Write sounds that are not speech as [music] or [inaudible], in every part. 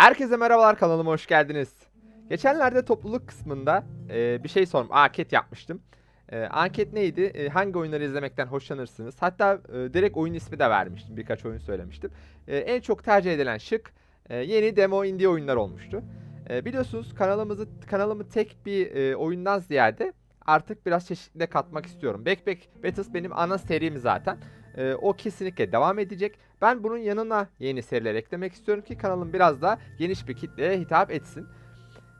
Herkese merhabalar kanalıma hoş geldiniz. Geçenlerde topluluk kısmında e, bir şey sorum, anket yapmıştım. E, anket neydi? E, hangi oyunları izlemekten hoşlanırsınız? Hatta e, direkt oyun ismi de vermiştim. Birkaç oyun söylemiştim. E, en çok tercih edilen şık e, yeni demo indie oyunlar olmuştu. E, biliyorsunuz kanalımızı kanalımı tek bir e, oyundan ziyade artık biraz çeşitli katmak istiyorum. Backpack Battles benim ana serim zaten. E, o kesinlikle devam edecek. Ben bunun yanına yeni seriler eklemek istiyorum ki kanalım biraz daha geniş bir kitleye hitap etsin.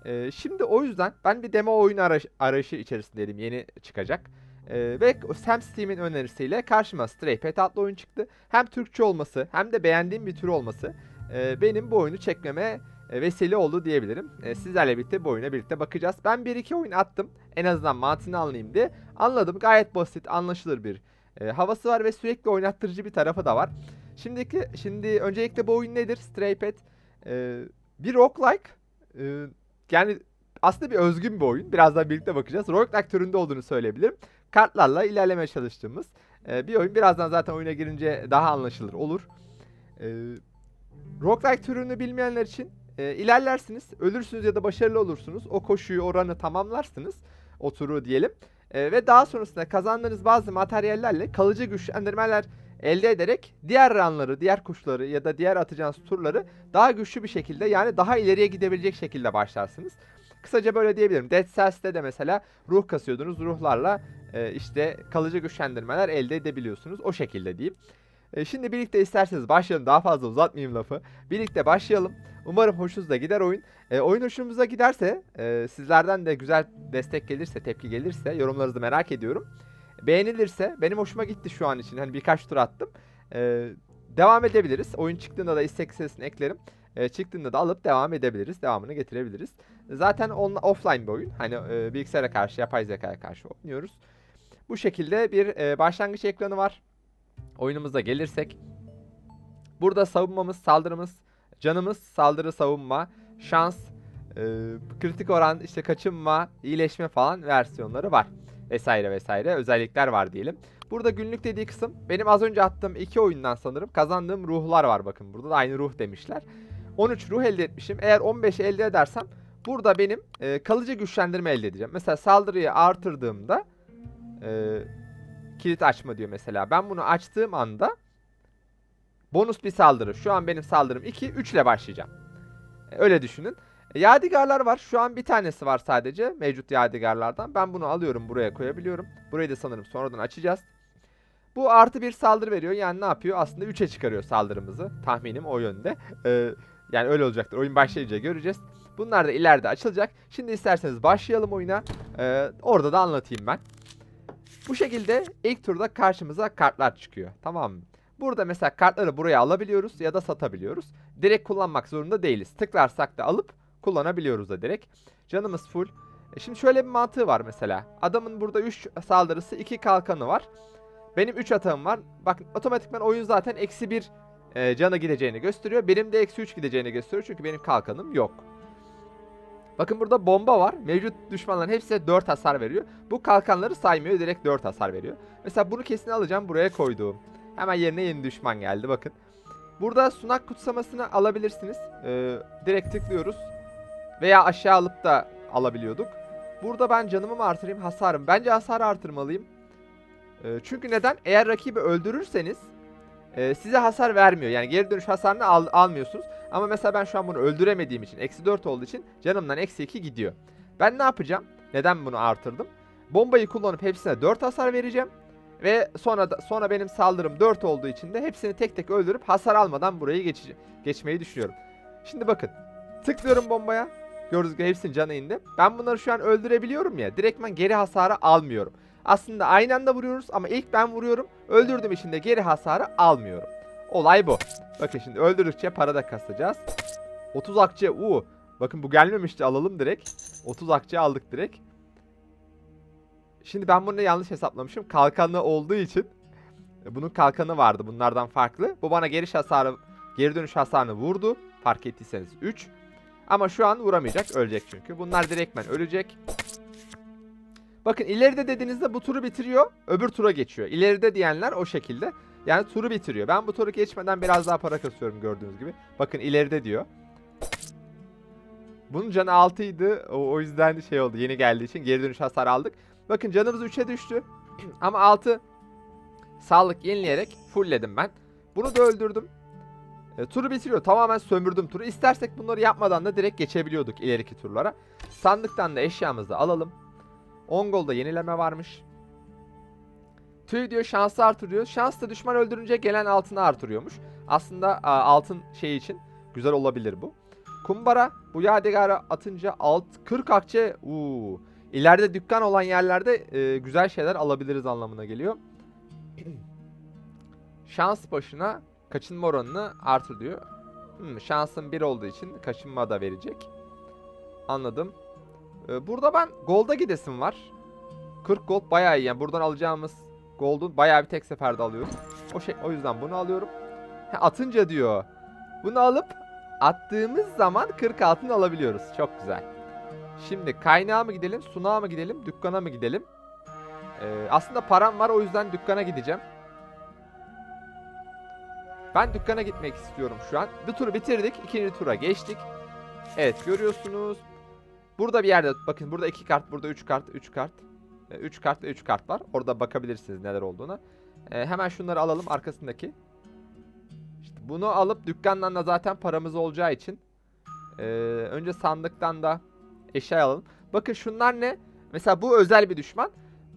Ee, şimdi o yüzden ben bir demo oyun arayış- arayışı içerisindeydim. Yeni çıkacak. Ee, ve Sam Steam'in önerisiyle karşıma Stray Pet adlı oyun çıktı. Hem Türkçe olması hem de beğendiğim bir tür olması e, benim bu oyunu çekmeme e, vesile oldu diyebilirim. E, sizlerle birlikte bu oyuna birlikte bakacağız. Ben bir iki oyun attım. En azından mantığını anlayayım diye. Anladım. Gayet basit, anlaşılır bir e, havası var ve sürekli oynattırıcı bir tarafı da var. Şimdiki şimdi öncelikle bu oyun nedir? Stray Pet e, bir roguelike. E, yani aslında bir özgün bir oyun. Birazdan birlikte bakacağız. Roguelike türünde olduğunu söyleyebilirim. Kartlarla ilerlemeye çalıştığımız e, bir oyun. Birazdan zaten oyuna girince daha anlaşılır olur. E, roguelike türünü bilmeyenler için e, ilerlersiniz. Ölürsünüz ya da başarılı olursunuz. O koşuyu, oranı tamamlarsınız. O turu diyelim. E, ve daha sonrasında kazandığınız bazı materyallerle kalıcı güçlendirmeler elde ederek diğer runları, diğer kuşları ya da diğer atacağınız turları daha güçlü bir şekilde yani daha ileriye gidebilecek şekilde başlarsınız. Kısaca böyle diyebilirim. Dead Cells'te de mesela ruh kasıyordunuz. Ruhlarla e, işte kalıcı güçlendirmeler elde edebiliyorsunuz. O şekilde diyeyim. E, şimdi birlikte isterseniz başlayalım. Daha fazla uzatmayayım lafı. Birlikte başlayalım. Umarım hoşunuza gider oyun. E, oyun hoşunuza giderse, e, sizlerden de güzel destek gelirse, tepki gelirse yorumlarınızı merak ediyorum. Beğenilirse, benim hoşuma gitti şu an için. Hani birkaç tur attım. E, devam edebiliriz. Oyun çıktığında da istek listesine eklerim. E, çıktığında da alıp devam edebiliriz. Devamını getirebiliriz. Zaten on, offline bir oyun. Hani e, bilgisayara karşı, yapay zekaya karşı oynuyoruz. Bu şekilde bir e, başlangıç ekranı var. Oyunumuza gelirsek. Burada savunmamız, saldırımız, canımız, saldırı, savunma, şans, e, kritik oran, işte kaçınma, iyileşme falan versiyonları var. Vesaire vesaire özellikler var diyelim. Burada günlük dediği kısım benim az önce attığım iki oyundan sanırım kazandığım ruhlar var bakın. Burada da aynı ruh demişler. 13 ruh elde etmişim. Eğer 15 elde edersem burada benim e, kalıcı güçlendirme elde edeceğim. Mesela saldırıyı artırdığımda e, kilit açma diyor mesela. Ben bunu açtığım anda bonus bir saldırı. Şu an benim saldırım 2, 3 ile başlayacağım. E, öyle düşünün. E, Yadigarlar var. Şu an bir tanesi var sadece mevcut yadigarlardan. Ben bunu alıyorum buraya koyabiliyorum. Burayı da sanırım sonradan açacağız. Bu artı bir saldırı veriyor. Yani ne yapıyor? Aslında 3'e çıkarıyor saldırımızı. Tahminim o yönde. Ee, yani öyle olacaktır. Oyun başlayınca göreceğiz. Bunlar da ileride açılacak. Şimdi isterseniz başlayalım oyuna. Ee, orada da anlatayım ben. Bu şekilde ilk turda karşımıza kartlar çıkıyor. Tamam mı? Burada mesela kartları buraya alabiliyoruz ya da satabiliyoruz. Direkt kullanmak zorunda değiliz. Tıklarsak da alıp kullanabiliyoruz da direkt. Canımız full. E şimdi şöyle bir mantığı var mesela. Adamın burada 3 saldırısı 2 kalkanı var. Benim 3 atağım var. Bakın otomatikman oyun zaten eksi 1 e, canı gideceğini gösteriyor. Benim de eksi 3 gideceğini gösteriyor. Çünkü benim kalkanım yok. Bakın burada bomba var. Mevcut düşmanların hepsi 4 hasar veriyor. Bu kalkanları saymıyor. Direkt 4 hasar veriyor. Mesela bunu kesin alacağım. Buraya koyduğum. Hemen yerine yeni düşman geldi. Bakın. Burada sunak kutsamasını alabilirsiniz. Ee, direkt tıklıyoruz. Veya aşağı alıp da alabiliyorduk. Burada ben canımı mı artırayım hasarım. Bence hasarı artırmalıyım. Ee, çünkü neden? Eğer rakibi öldürürseniz e, size hasar vermiyor. Yani geri dönüş hasarını al- almıyorsunuz. Ama mesela ben şu an bunu öldüremediğim için eksi 4 olduğu için canımdan eksi 2 gidiyor. Ben ne yapacağım? Neden bunu artırdım? Bombayı kullanıp hepsine 4 hasar vereceğim. Ve sonra da, sonra benim saldırım 4 olduğu için de hepsini tek tek öldürüp hasar almadan burayı geçeceğim. Geçmeyi düşünüyorum. Şimdi bakın. Tıklıyorum bombaya. Gördüğünüz gibi hepsinin canı indi. Ben bunları şu an öldürebiliyorum ya. Direktmen geri hasarı almıyorum. Aslında aynı anda vuruyoruz ama ilk ben vuruyorum. Öldürdüğüm için de geri hasarı almıyorum. Olay bu. Bakın şimdi öldürdükçe para da kasacağız. 30 akçe. Uuu. Bakın bu gelmemişti alalım direkt. 30 akçe aldık direkt. Şimdi ben bunu yanlış hesaplamışım. Kalkanı olduğu için bunun kalkanı vardı bunlardan farklı. Bu bana geri hasarı, geri dönüş hasarını vurdu. Fark ettiyseniz 3. Ama şu an vuramayacak. Ölecek çünkü. Bunlar direktmen ölecek. Bakın ileride dediğinizde bu turu bitiriyor. Öbür tura geçiyor. İleride diyenler o şekilde. Yani turu bitiriyor. Ben bu turu geçmeden biraz daha para kasıyorum gördüğünüz gibi. Bakın ileride diyor. Bunun canı 6 idi. O, o yüzden şey oldu. Yeni geldiği için geri dönüş hasar aldık. Bakın canımız 3'e düştü. [clears throat] Ama 6 sağlık yenileyerek fullledim ben. Bunu da öldürdüm. E, turu bitiriyor. Tamamen sömürdüm turu. İstersek bunları yapmadan da direkt geçebiliyorduk ileriki turlara. Sandıktan da eşyamızı alalım. 10 golda yenileme varmış. Tüy diyor şansı artırıyor. Şans da düşman öldürünce gelen altını artırıyormuş. Aslında altın şey için güzel olabilir bu. Kumbara bu yadigarı atınca alt 40 akçe uuu. İleride dükkan olan yerlerde e, güzel şeyler alabiliriz anlamına geliyor. [clears throat] Şans başına kaçınma oranını artır diyor. Hmm, şansın 1 olduğu için kaçınma da verecek. Anladım. Ee, burada ben golda gidesim var. 40 gold bayağı iyi. Yani buradan alacağımız gold'un bayağı bir tek seferde alıyoruz. O şey o yüzden bunu alıyorum. Ha, atınca diyor. Bunu alıp attığımız zaman 40 altın alabiliyoruz. Çok güzel. Şimdi kaynağa mı gidelim, sunağa mı gidelim, dükkana mı gidelim? Ee, aslında param var o yüzden dükkana gideceğim. Ben dükkana gitmek istiyorum şu an. Bir turu bitirdik. ikinci tura geçtik. Evet görüyorsunuz. Burada bir yerde bakın burada iki kart, burada üç kart, üç kart. 3 kart ve 3 kart var. Orada bakabilirsiniz neler olduğuna. Ee, hemen şunları alalım arkasındaki. İşte bunu alıp dükkandan da zaten paramız olacağı için ee, önce sandıktan da eşya alalım. Bakın şunlar ne? Mesela bu özel bir düşman.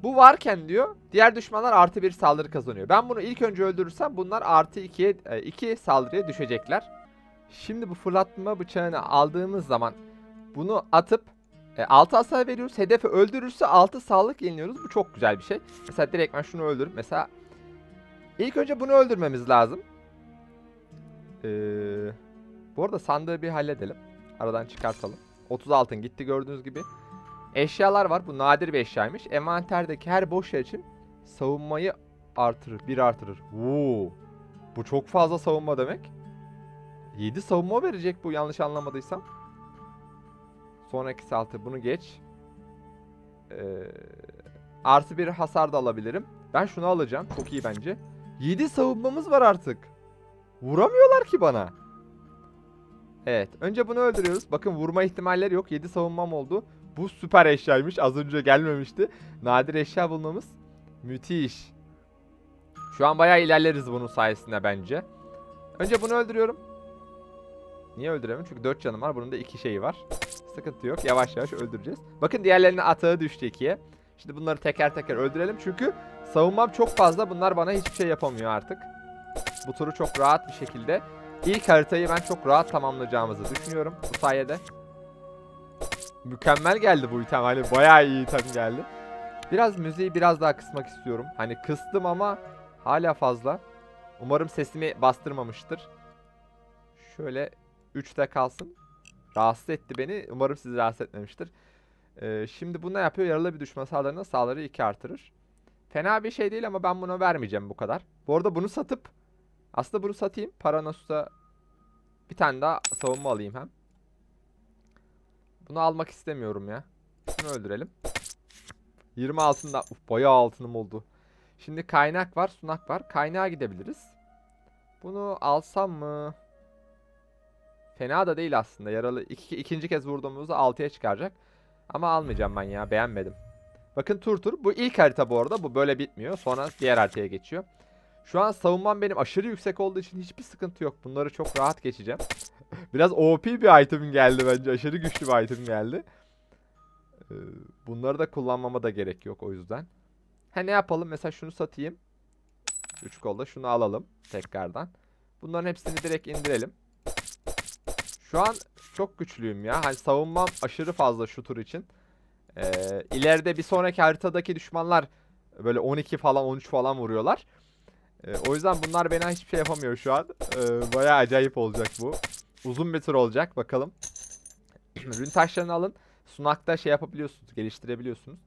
Bu varken diyor diğer düşmanlar artı bir saldırı kazanıyor. Ben bunu ilk önce öldürürsem bunlar artı 2'ye 2 saldırıya düşecekler. Şimdi bu fırlatma bıçağını aldığımız zaman bunu atıp e, 6 hasar veriyoruz. Hedefi öldürürse 6 sağlık yeniliyoruz. Bu çok güzel bir şey. Mesela direkt ben şunu öldürüp mesela ilk önce bunu öldürmemiz lazım. Ee, bu arada sandığı bir halledelim. Aradan çıkartalım. 30 altın gitti gördüğünüz gibi. Eşyalar var. Bu nadir bir eşyaymış. Envanterdeki her boş yer için savunmayı artırır. Bir artırır. Oo. Bu çok fazla savunma demek. 7 savunma verecek bu yanlış anlamadıysam. Sonraki saltı bunu geç. Ee, artı bir hasar da alabilirim. Ben şunu alacağım. Çok iyi bence. 7 savunmamız var artık. Vuramıyorlar ki bana. Evet. Önce bunu öldürüyoruz. Bakın vurma ihtimalleri yok. 7 savunmam oldu. Bu süper eşyaymış. Az önce gelmemişti. Nadir eşya bulmamız. Müthiş. Şu an bayağı ilerleriz bunun sayesinde bence. Önce bunu öldürüyorum. Niye öldüremiyorum? Çünkü 4 canım var. Bunun da 2 şeyi var. Sıkıntı yok. Yavaş yavaş öldüreceğiz. Bakın diğerlerinin atağı düştü ikiye. Şimdi bunları teker teker öldürelim. Çünkü savunmam çok fazla. Bunlar bana hiçbir şey yapamıyor artık. Bu turu çok rahat bir şekilde. İlk haritayı ben çok rahat tamamlayacağımızı düşünüyorum bu sayede. Mükemmel geldi bu item. Hani bayağı iyi item geldi. Biraz müziği biraz daha kısmak istiyorum. Hani kıstım ama hala fazla. Umarım sesimi bastırmamıştır. Şöyle 3'te kalsın. Rahatsız etti beni. Umarım sizi rahatsız etmemiştir. Ee, şimdi bu ne yapıyor? Yaralı bir düşman sağlarına sağları 2 artırır. Fena bir şey değil ama ben bunu vermeyeceğim bu kadar. Bu arada bunu satıp aslında bunu satayım. Para nasılsa bir tane daha savunma alayım hem. Bunu almak istemiyorum ya. Şunu öldürelim. 20 altında. Uf bayağı altınım oldu. Şimdi kaynak var, sunak var. Kaynağa gidebiliriz. Bunu alsam mı? Fena da değil aslında. Yaralı iki, ikinci kez vurduğumuzda 6'ya çıkaracak. Ama almayacağım ben ya. Beğenmedim. Bakın tur tur. Bu ilk harita bu arada. Bu böyle bitmiyor. Sonra diğer haritaya geçiyor. Şu an savunmam benim aşırı yüksek olduğu için hiçbir sıkıntı yok. Bunları çok rahat geçeceğim. [laughs] Biraz OP bir item geldi bence. Aşırı güçlü bir item geldi. Ee, bunları da kullanmama da gerek yok o yüzden. Ha ne yapalım? Mesela şunu satayım. 3 kolda şunu alalım tekrardan. Bunların hepsini direkt indirelim. Şu an çok güçlüyüm ya. Hani savunmam aşırı fazla şu tur için. Ee, ileride bir sonraki haritadaki düşmanlar böyle 12 falan 13 falan vuruyorlar. Ee, o yüzden bunlar bana hiçbir şey yapamıyor şu an. Ee, bayağı acayip olacak bu. Uzun bir tur olacak bakalım. [clears throat] Rün taşlarını alın. Sunakta şey yapabiliyorsunuz, geliştirebiliyorsunuz.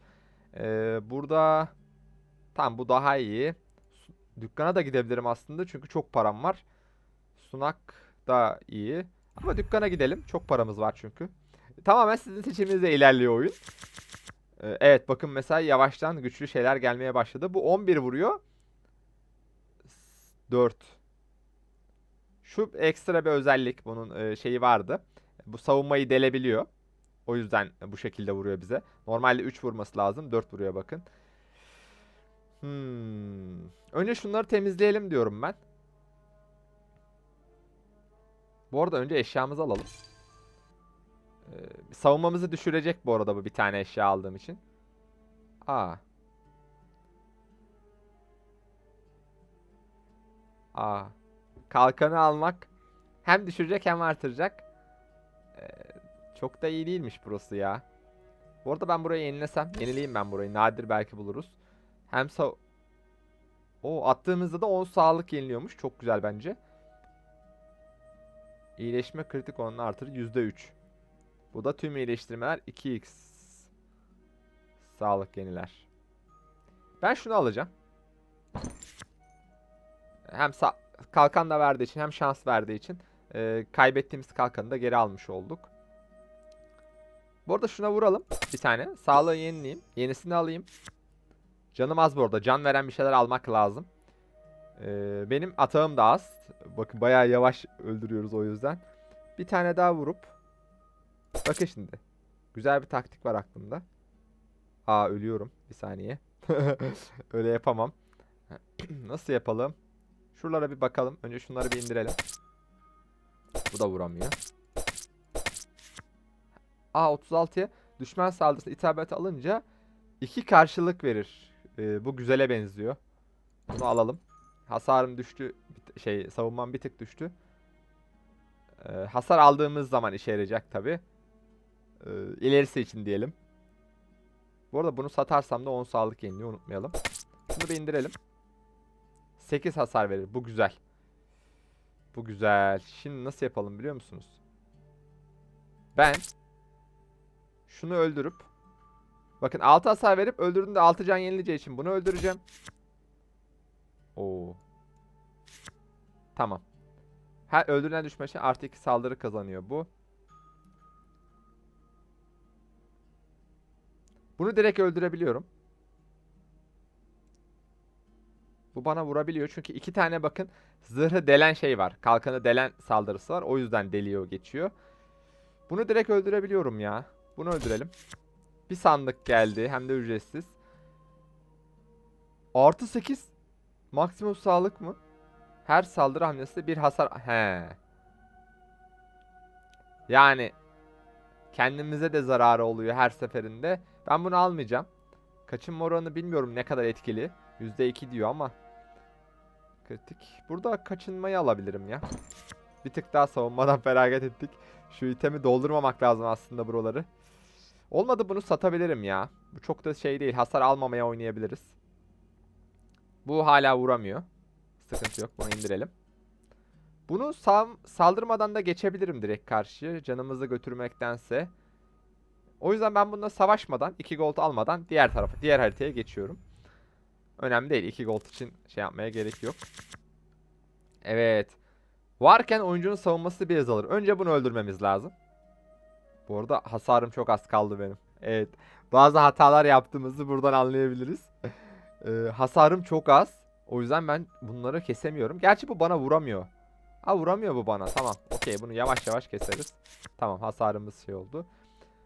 Ee, burada tam bu daha iyi. Dükkana da gidebilirim aslında çünkü çok param var. Sunak da iyi. Ama dükkana gidelim. Çok paramız var çünkü. Tamamen sizin seçiminizle ilerliyor oyun. Ee, evet bakın mesela yavaştan güçlü şeyler gelmeye başladı. Bu 11 vuruyor. 4. Şu ekstra bir özellik bunun e, şeyi vardı. Bu savunmayı delebiliyor. O yüzden bu şekilde vuruyor bize. Normalde 3 vurması lazım. 4 vuruyor bakın. Hmm. Önce şunları temizleyelim diyorum ben. Bu arada önce eşyamızı alalım. Ee, savunmamızı düşürecek bu arada bu bir tane eşya aldığım için. Aa. Aa. Kalkanı almak hem düşürecek hem artıracak. Ee, çok da iyi değilmiş burası ya. Bu arada ben burayı yenilesem, yenileyim ben burayı. Nadir belki buluruz. Hem sa o attığımızda da 10 sağlık yeniliyormuş. Çok güzel bence. İyileşme kritik oranını artırır %3. Bu da tüm iyileştirmeler 2x. Sağlık yeniler. Ben şunu alacağım. Hem kalkan da verdiği için hem şans verdiği için e, kaybettiğimiz kalkanı da geri almış olduk. Bu arada şuna vuralım bir tane. Sağlığı yenileyim. Yenisini alayım. Canım az bu arada. Can veren bir şeyler almak lazım. Ee, benim atağım da az. Bakın bayağı yavaş öldürüyoruz o yüzden. Bir tane daha vurup. Bakın şimdi. Güzel bir taktik var aklımda. Aa ölüyorum. Bir saniye. [laughs] Öyle yapamam. [clears throat] Nasıl yapalım? Şuralara bir bakalım. Önce şunları bir indirelim. Bu da vuramıyor. Aa 36'ya düşman saldırısına isabet alınca iki karşılık verir. Ee, bu güzele benziyor. Bunu alalım. Hasarım düştü. Şey savunmam bir tık düştü. Ee, hasar aldığımız zaman işe yarayacak tabi. Ee, ilerisi için diyelim. Bu arada bunu satarsam da 10 sağlık yeniliyor unutmayalım. Şunu bir indirelim. 8 hasar verir. Bu güzel. Bu güzel. Şimdi nasıl yapalım biliyor musunuz? Ben şunu öldürüp bakın 6 hasar verip öldürdüğümde 6 can yenileceği için bunu öldüreceğim. Oo. Tamam. Her öldürülen düşman için artı 2 saldırı kazanıyor bu. Bunu direkt öldürebiliyorum. Bu bana vurabiliyor çünkü iki tane bakın zırhı delen şey var. Kalkanı delen saldırısı var. O yüzden deliyor geçiyor. Bunu direkt öldürebiliyorum ya. Bunu öldürelim. Bir sandık geldi hem de ücretsiz. Artı 8 maksimum sağlık mı? Her saldırı hamlesinde bir hasar... He. Yani kendimize de zararı oluyor her seferinde. Ben bunu almayacağım. Kaçınma oranı bilmiyorum ne kadar etkili. %2 diyor ama. Kritik. Burada kaçınmayı alabilirim ya. Bir tık daha savunmadan [laughs] feragat ettik. Şu itemi doldurmamak lazım aslında buraları. Olmadı bunu satabilirim ya. Bu çok da şey değil. Hasar almamaya oynayabiliriz. Bu hala vuramıyor. Sıkıntı yok. Bunu indirelim. Bunu saldırmadan da geçebilirim direkt karşıya. Canımızı götürmektense. O yüzden ben bununla savaşmadan, 2 gold almadan diğer tarafa, diğer haritaya geçiyorum. Önemli değil. 2 gold için şey yapmaya gerek yok. Evet. Varken oyuncunun savunması bir azalır. Önce bunu öldürmemiz lazım. Bu arada hasarım çok az kaldı benim. Evet. Bazı hatalar yaptığımızı buradan anlayabiliriz. [laughs] Ee, hasarım çok az. O yüzden ben bunları kesemiyorum. Gerçi bu bana vuramıyor. Ha vuramıyor bu bana. Tamam. Okey bunu yavaş yavaş keseriz. Tamam hasarımız şey oldu.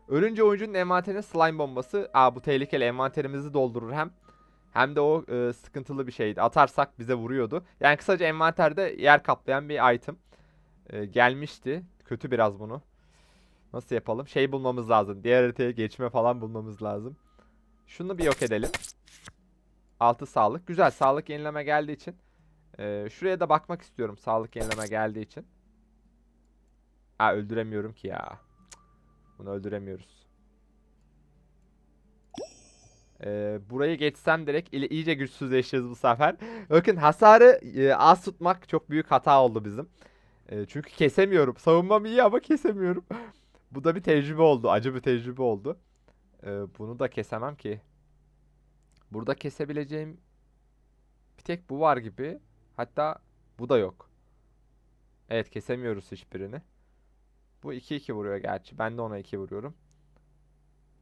Ölünce oyuncunun envanterine slime bombası. Aa bu tehlikeli envanterimizi doldurur hem. Hem de o e, sıkıntılı bir şeydi. Atarsak bize vuruyordu. Yani kısaca envanterde yer kaplayan bir item. E, gelmişti. Kötü biraz bunu. Nasıl yapalım? Şey bulmamız lazım. Diğer haritaya geçme falan bulmamız lazım. Şunu bir yok edelim. Altı sağlık. Güzel sağlık yenileme geldiği için. e, şuraya da bakmak istiyorum sağlık yenileme geldiği için. Aa öldüremiyorum ki ya. Bunu öldüremiyoruz. Ee, burayı geçsem direkt iyice güçsüzleşeceğiz bu sefer. [laughs] Bakın hasarı e, az tutmak çok büyük hata oldu bizim. E, çünkü kesemiyorum. Savunmam iyi ama kesemiyorum. [laughs] bu da bir tecrübe oldu. Acı bir tecrübe oldu. E, bunu da kesemem ki. Burada kesebileceğim bir tek bu var gibi. Hatta bu da yok. Evet kesemiyoruz hiçbirini. Bu 2-2 vuruyor gerçi. Ben de ona 2 vuruyorum.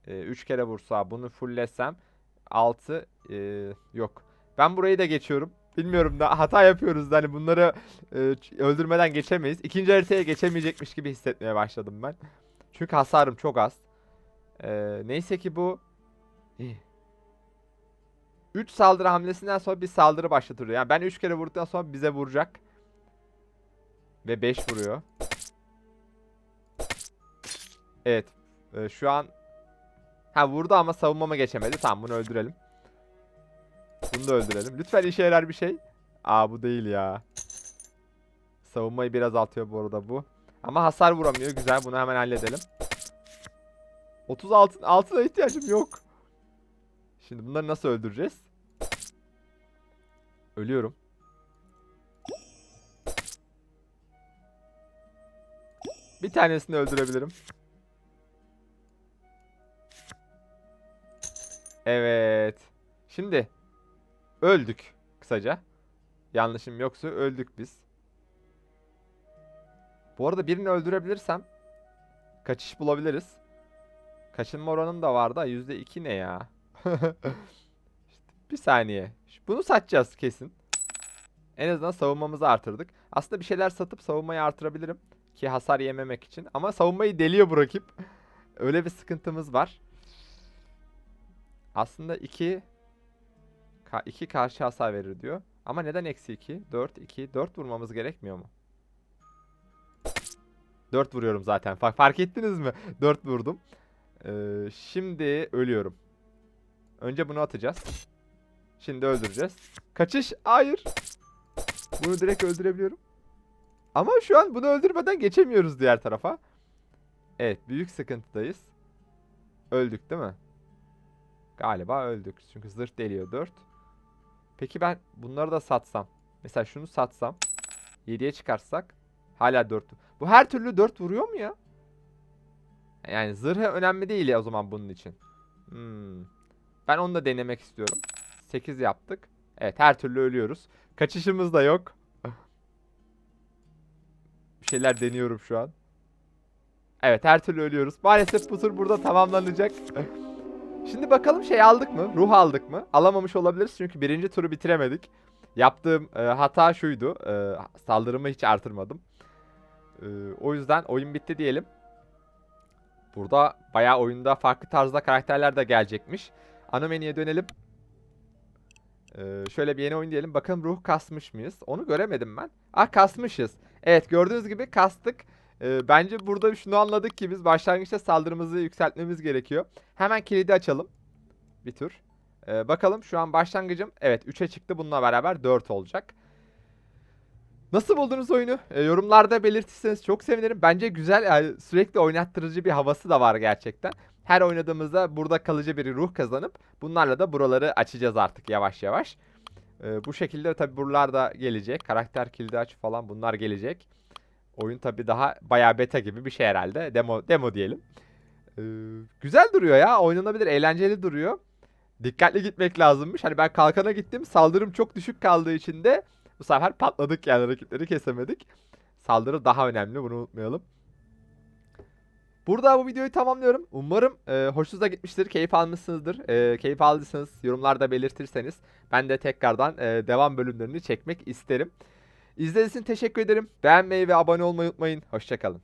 3 kere vursa bunu fulllesem 6 yok. Ben burayı da geçiyorum. Bilmiyorum da hata yapıyoruz da hani bunları e, öldürmeden geçemeyiz. İkinci haritaya geçemeyecekmiş gibi hissetmeye başladım ben. Çünkü hasarım çok az. Ee, neyse ki bu 3 saldırı hamlesinden sonra bir saldırı başlatıyor. Yani ben 3 kere vurduktan sonra bize vuracak. Ve 5 vuruyor. Evet. Ee, şu an Ha vurdu ama savunmama geçemedi. Tamam bunu öldürelim. Bunu da öldürelim. Lütfen işe yarar bir şey. Aa bu değil ya. Savunmayı biraz azaltıyor bu arada bu. Ama hasar vuramıyor. Güzel bunu hemen halledelim. 30 altın. Altına ihtiyacım yok. Şimdi bunları nasıl öldüreceğiz? Ölüyorum. Bir tanesini öldürebilirim. Evet. Şimdi öldük kısaca. Yanlışım yoksa öldük biz. Bu arada birini öldürebilirsem kaçış bulabiliriz. Kaçınma oranım da vardı. %2 ne ya? [laughs] İşte bir saniye. Bunu satacağız kesin. En azından savunmamızı artırdık. Aslında bir şeyler satıp savunmayı artırabilirim. Ki hasar yememek için. Ama savunmayı deliyor bu rakip. [laughs] Öyle bir sıkıntımız var. Aslında 2 2 karşı hasar verir diyor. Ama neden eksi 2? 4, 2, 4 vurmamız gerekmiyor mu? 4 vuruyorum zaten. Fa- fark ettiniz mi? 4 vurdum. Ee, şimdi ölüyorum. Önce bunu atacağız. Şimdi öldüreceğiz. Kaçış. Hayır. Bunu direkt öldürebiliyorum. Ama şu an bunu öldürmeden geçemiyoruz diğer tarafa. Evet büyük sıkıntıdayız. Öldük değil mi? Galiba öldük. Çünkü zırh deliyor 4. Peki ben bunları da satsam. Mesela şunu satsam. 7'ye çıkarsak. Hala 4. Bu her türlü 4 vuruyor mu ya? Yani zırhı önemli değil ya o zaman bunun için. Hmm. Ben onu da denemek istiyorum. 8 yaptık. Evet her türlü ölüyoruz. Kaçışımız da yok. Bir şeyler deniyorum şu an. Evet her türlü ölüyoruz. Maalesef bu tur burada tamamlanacak. Şimdi bakalım şey aldık mı? Ruh aldık mı? Alamamış olabiliriz çünkü birinci turu bitiremedik. Yaptığım e, hata şuydu. E, saldırımı hiç artırmadım. E, o yüzden oyun bitti diyelim. Burada bayağı oyunda farklı tarzda karakterler de gelecekmiş. Ana menüye dönelim. Ee, şöyle bir yeni oyun diyelim. Bakalım ruh kasmış mıyız? Onu göremedim ben. Ah kasmışız. Evet gördüğünüz gibi kastık. Ee, bence burada şunu anladık ki biz başlangıçta saldırımızı yükseltmemiz gerekiyor. Hemen kilidi açalım. Bir tur. Ee, bakalım şu an başlangıcım. Evet 3'e çıktı. Bununla beraber 4 olacak. Nasıl buldunuz oyunu? Ee, yorumlarda belirtirseniz çok sevinirim. Bence güzel yani sürekli oynattırıcı bir havası da var gerçekten. Her oynadığımızda burada kalıcı bir ruh kazanıp bunlarla da buraları açacağız artık yavaş yavaş. Ee, bu şekilde tabi buralar da gelecek. Karakter kilidi aç falan bunlar gelecek. Oyun tabi daha bayağı beta gibi bir şey herhalde. Demo demo diyelim. Ee, güzel duruyor ya. Oynanabilir, eğlenceli duruyor. Dikkatli gitmek lazımmış. Hani ben kalkana gittim. Saldırım çok düşük kaldığı için de bu sefer patladık yani rakipleri kesemedik. Saldırı daha önemli bunu unutmayalım. Burada bu videoyu tamamlıyorum. Umarım e, hoşunuza gitmiştir, keyif almışsınızdır. E, keyif aldıysanız yorumlarda belirtirseniz ben de tekrardan e, devam bölümlerini çekmek isterim. İzlediğiniz için teşekkür ederim. Beğenmeyi ve abone olmayı unutmayın. Hoşçakalın.